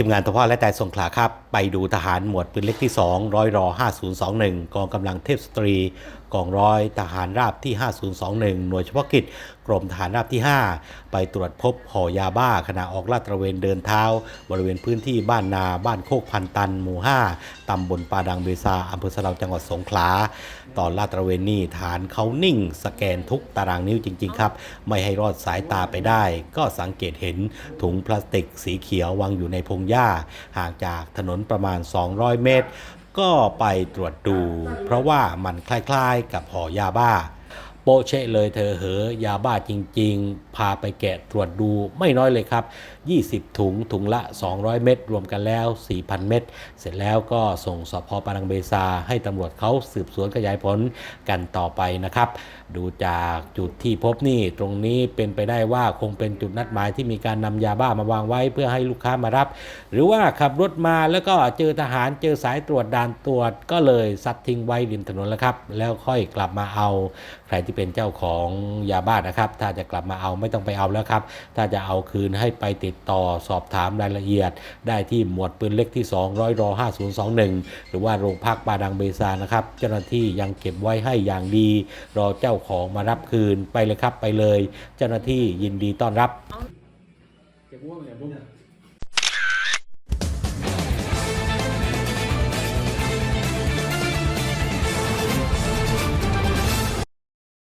ทีมงานทพและแต่สงขลาครับ ไปดูทหารหมวดปืนเล็กที่ 2 ร้อยรอ 5021 กองกำลังเทพสตรีกองร้อยทหารราบที่ 5021 หน่วยเฉพาะกิจ กรมทหารราบที่ 5 ไปตรวจพบห่อยาบ้าขณะออกลาดตระเวนเดินเท้า บริเวณพื้นที่บ้านนาบ้านโคกพันตัน หมู่ 5 ตำบลปาดังเบซาอำเภอสะเดาจังหวัดสงขลา ตอนลาดตระเวนนี่ฐานเขานิ่ง สแกนทุกตารางนิ้วจริง ๆ ครับ ไม่ให้รอดสายตาไปได้ ก็สังเกตเห็นถุงพลาสติกสีเขียววางอยู่ในพงหญ้า ห่างจากถนนประมาณ 200 เมตร ก็ไปตรวจดู เพราะว่ามันคล้ายๆ กับห่อยาบ้า ปะเชะเลยเธอเหอยาบ้าจริง ๆ พาไปแกะตรวจดูไม่น้อยเลยครับ 20 ถุงถุงละ 200 เม็ดรวมกันแล้ว 4,000 เม็ดเสร็จแล้วก็ส่งสพปานังเบซา ให้ตำรวจเขาสืบสวนขยายผลกันต่อไปนะครับ ดูจากจุดที่พบนี่ตรงนี้เป็นไปได้ว่าคงเป็นจุดนัดหมายที่มีการนำยาบ้ามาวางไว้เพื่อให้ลูกค้ามารับ หรือว่าขับรถมาแล้วก็เจอทหารเจอสายตรวจด่านตรวจก็เลยซัดทิ้งไว้ริมถนนแล้วครับ แล้วค่อยกลับมาเอาใครที่เป็นเจ้าของยาบ้านะครับ ถ้าจะกลับมาเอาไม่ต้องไปเอาแล้วครับ ถ้าจะเอาคืนให้ไปติดต่อสอบถามรายละเอียด ได้ที่หมวดปืนเล็กที่2 0 0รอ5021 หรือว่าโรงพักปาดังเบซานะครับ เจ้าหน้าที่ยังเก็บไว้ให้อย่างดี รอเจ้าของมารับคืนไปเลยครับไปเลย เจ้าหน้าที่ยินดีต้อนรับเก็บง่วงเนี่ยบุ้ง